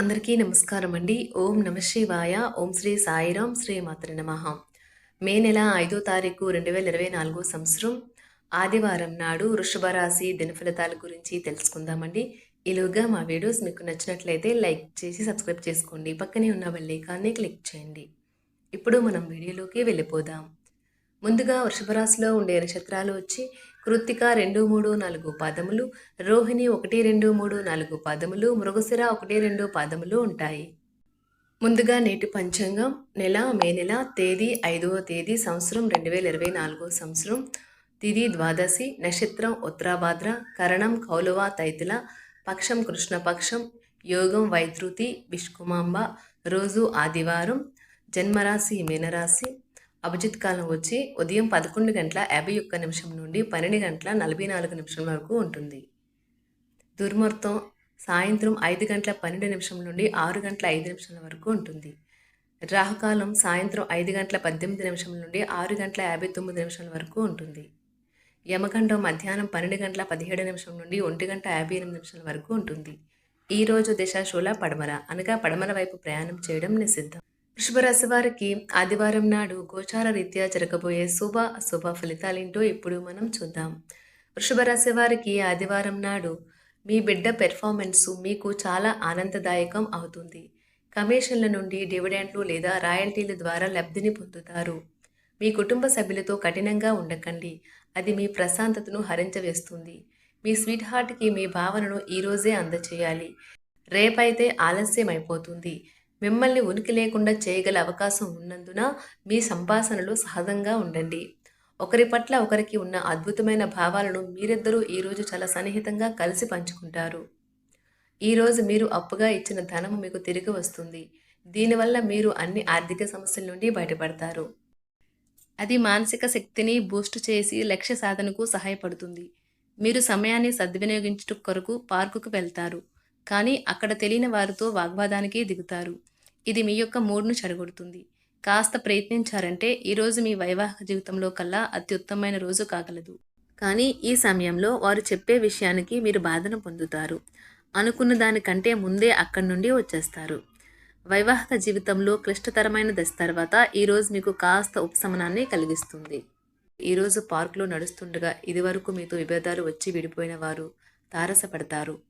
అందరికీ నమస్కారం అండి ఓం నమ శివాయ. ఓం శ్రీ సాయిరాం శ్రీ మాత్ర నమ. మే నెల ఐదో తారీఖు రెండు వేల ఇరవై నాలుగో సంవత్సరం. ఆదివారం నాడు వృషభ రాశి దినఫలితాల గురించి తెలుసుకుందామండి. ఈలోగా మా వీడియోస్ మీకు నచ్చినట్లయితే లైక్ చేసి సబ్స్క్రైబ్ చేసుకోండి. పక్కనే ఉన్న బెల్లైకాన్ని క్లిక్ చేయండి. ఇప్పుడు మనం వీడియోలోకి వెళ్ళిపోదాం. ముందుగా వృషభ రాశిలో ఉండే నక్షత్రాలు వచ్చి కృత్తిక రెండు మూడు నాలుగు పాదములు రోహిణి ఒకటి రెండు మూడు నాలుగు పాదములు మృగశిర ఒకటి రెండు పాదములు ఉంటాయి. ముందుగా నేటి పంచాంగం నెల మే నెల తేదీ ఐదవ తేదీ సంవత్సరం రెండు వేల ఇరవై నాలుగో సంవత్సరం తిది ద్వాదశి నక్షత్రం ఉత్తరాభాద్ర కరణం కౌలువ తైతుల పక్షం కృష్ణపక్షం యోగం వైద్రుతి విష్కుమాంబ రోజు ఆదివారం జన్మరాశి మీనరాశి అభిజిత్ కాలం వచ్చి ఉదయం పదకొండు గంటల యాభై ఒక్క నిమిషం నుండి పన్నెండు గంటల నలభై నాలుగు నిమిషం వరకు ఉంటుంది. దుర్ముహూర్తం సాయంత్రం ఐదు గంటల పన్నెండు నిమిషం నుండి ఆరు గంటల ఐదు నిమిషాల వరకు ఉంటుంది. రాహుకాలం సాయంత్రం ఐదు గంటల పద్దెనిమిది నిమిషం నుండి ఆరు గంటల యాభై తొమ్మిది నిమిషాల వరకు ఉంటుంది. యమగండం మధ్యాహ్నం పన్నెండు గంటల పదిహేడు నిమిషం నుండి ఒంటి గంట యాభై ఎనిమిది నిమిషాల వరకు ఉంటుంది. ఈ రోజు పడమర అనగా పడమర వైపు ప్రయాణం చేయడం నిషిద్ధం. వృషభరాశి వారికి ఆదివారం నాడు గోచార రీత్యా జరగబోయే శుభ అశుభ ఫలితాలేంటో ఇప్పుడు మనం చూద్దాం. వృషభరాశి వారికి ఆదివారం నాడు మీ బిడ్డ పెర్ఫార్మెన్స్ మీకు చాలా ఆనందదాయకం అవుతుంది. కమిషన్ల నుండి డివిడెంట్లు లేదా రాయల్టీల ద్వారా లబ్ధిని పొందుతారు. మీ కుటుంబ సభ్యులతో కఠినంగా ఉండకండి. అది మీ ప్రశాంతతను హరించవేస్తుంది. మీ స్వీట్ హార్ట్కి మీ భావనను ఈరోజే అందచేయాలి. రేపైతే ఆలస్యం అయిపోతుంది మిమ్మల్ని ఉనికి లేకుండా చేయగల అవకాశం ఉన్నందున మీ సంభాషణలు సహజంగా ఉండండి. ఒకరి పట్ల ఒకరికి ఉన్న అద్భుతమైన భావాలను మీరిద్దరూ ఈరోజు చాలా సన్నిహితంగా కలిసి పంచుకుంటారు. ఈరోజు మీరు అప్పుగా ఇచ్చిన ధనము మీకు తిరిగి వస్తుంది. దీనివల్ల మీరు అన్ని ఆర్థిక సమస్యల నుండి బయటపడతారు. అది మానసిక శక్తిని బూస్ట్ చేసి లక్ష్య సాధనకు సహాయపడుతుంది. మీరు సమయాన్ని సద్వినియోగించుట కొరకు పార్కుకు వెళ్తారు. కానీ అక్కడ తెలియని వారితో వాగ్వాదానికి దిగుతారు. ఇది మీ యొక్క మూడ్ను చెడగొడుతుంది. కాస్త ప్రయత్నించారంటే ఈరోజు మీ వైవాహిక జీవితంలో కల్లా అత్యుత్తమైన రోజు కాగలదు. కానీ ఈ సమయంలో వారు చెప్పే విషయానికి మీరు బాధను పొందుతారు. అనుకున్న దానికంటే ముందే అక్కడి నుండి వచ్చేస్తారు. వైవాహిక జీవితంలో క్లిష్టతరమైన దశ తర్వాత ఈరోజు మీకు కాస్త ఉపశమనాన్ని కలిగిస్తుంది. ఈరోజు పార్కులో నడుస్తుండగా ఇదివరకు మీతో విభేదాలు వచ్చి విడిపోయిన వారు తారసపడతారు.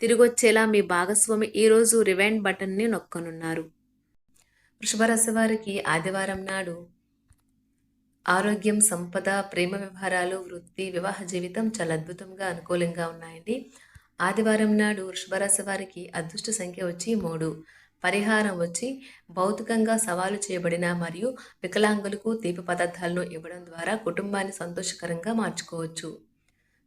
తిరిగొచ్చేలా మీ భాగస్వామి ఈరోజు రివైండ్ బటన్ని నొక్కనున్నారు. వృషభరాశి వారికి ఆదివారం నాడు ఆరోగ్యం సంపద ప్రేమ వ్యవహారాలు వృత్తి వివాహ జీవితం చాలా అద్భుతంగా అనుకూలంగా ఉన్నాయండి. ఆదివారం నాడు వృషభరాశి వారికి అదృష్ట సంఖ్య వచ్చి మూడు. పరిహారం వచ్చి భౌతికంగా సవాలు చేయబడిన మరియు వికలాంగులకు తీపి పదార్థాలను ఇవ్వడం ద్వారా కుటుంబాన్ని సంతోషకరంగా మార్చుకోవచ్చు.